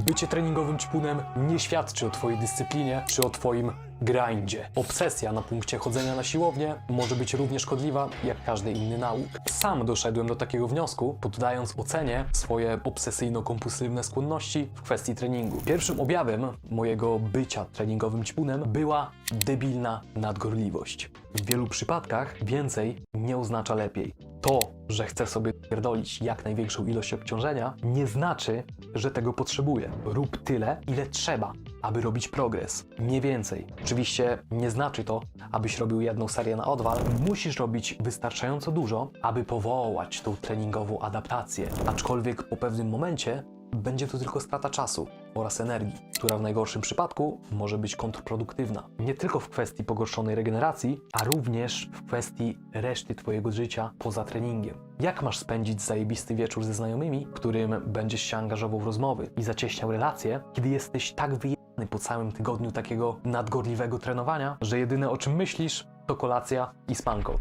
Bycie treningowym ćpunem nie świadczy o twojej dyscyplinie czy o twoim grindzie. Obsesja na punkcie chodzenia na siłownię może być równie szkodliwa jak każdy inny nauk. Sam doszedłem do takiego wniosku, poddając ocenie swoje obsesyjno-kompulsywne skłonności w kwestii treningu. Pierwszym objawem mojego bycia treningowym ćpunem była debilna nadgorliwość. W wielu przypadkach więcej nie oznacza lepiej. To, że chcę sobie pierdolić jak największą ilość obciążenia, nie znaczy, że tego potrzebuję. Rób tyle, ile trzeba, aby robić progres. Nie więcej. Oczywiście nie znaczy to, abyś robił jedną serię na odwal. Musisz robić wystarczająco dużo, aby powołać tą treningową adaptację. Aczkolwiek po pewnym momencie będzie to tylko strata czasu oraz energii, która w najgorszym przypadku może być kontrproduktywna. Nie tylko w kwestii pogorszonej regeneracji, a również w kwestii reszty Twojego życia poza treningiem. Jak masz spędzić zajebisty wieczór ze znajomymi, którym będziesz się angażował w rozmowy i zacieśniał relacje, kiedy jesteś tak wyjebany po całym tygodniu takiego nadgorliwego trenowania, że jedyne o czym myślisz to kolacja i spanko.